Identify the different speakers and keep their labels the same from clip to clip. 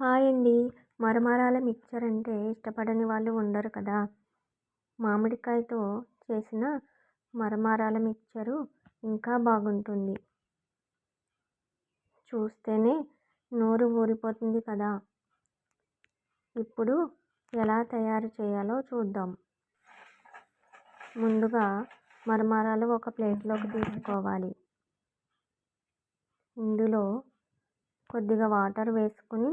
Speaker 1: Hi అండి. మరమరాల mixture అంటే ఇష్టపడని వాళ్ళు ఉండరు కదా. మామిడికాయతో చేసిన మరమరాల మిక్చరు ఇంకా బాగుంటుంది. చూస్తేనే నోరు ఊరిపోతుంది కదా. ఇప్పుడు ఎలా తయారు చేయాలో చూద్దాం. ముందుగా మరమరాలు ఒక ప్లేట్లోకి తీసుకోవాలి. ఇందులో కొద్దిగా వాటర్ వేసుకుని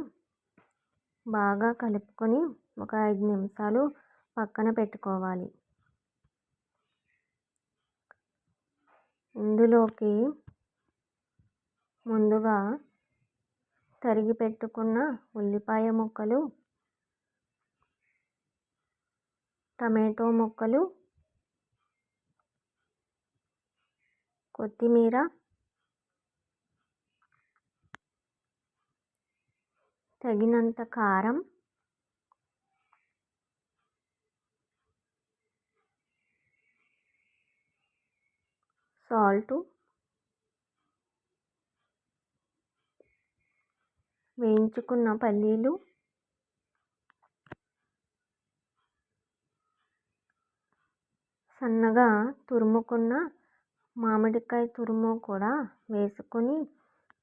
Speaker 1: బాగా కలుపుకొని ఒక ఐదు నిమిషాలు పక్కన పెట్టుకోవాలి. ఇందులోకి ముందుగా తరిగి పెట్టుకున్న ఉల్లిపాయ ముక్కలు టమాటో ముక్కలు కొత్తిమీర తగినంత కారం. సాల్టు. వేయించుకున్న పల్లీలు. సన్నగా తురుముకున్న మామిడికాయ తురుము కూడా వేసుకొని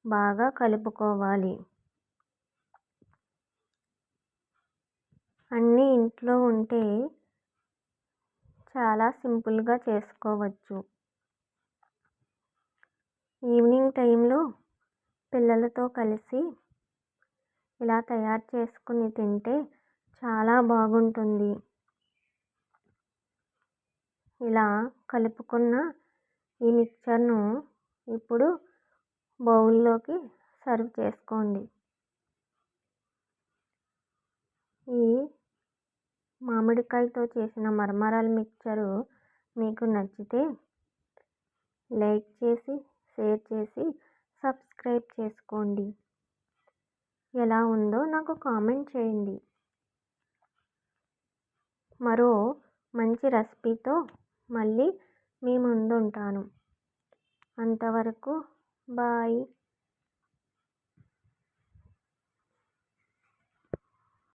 Speaker 1: బాగా కలుపుకోవాలి. ఇంట్లో ఉంటే చాలా సింపుల్గా చేసుకోవచ్చు. ఈవినింగ్ టైంలో పిల్లలతో కలిసి ఇలా తయారు చేసుకుని తింటే చాలా బాగుంటుంది. ఇలా కలుపుకున్న ఈ మిక్చర్ను ఇప్పుడు బౌల్లోకి సర్వ్ చేసుకోండి. ఈ మామిడికాయతో చేసిన మరమరాల మిక్చరు మీకు నచ్చితే లైక్ చేసి షేర్ చేసి సబ్స్క్రైబ్ చేసుకోండి. ఎలా ఉందో నాకు కామెంట్ చేయండి. మరో మంచి రెసిపీతో మళ్ళీ మీ ముందు ఉంటాను అంతవరకు బాయ్.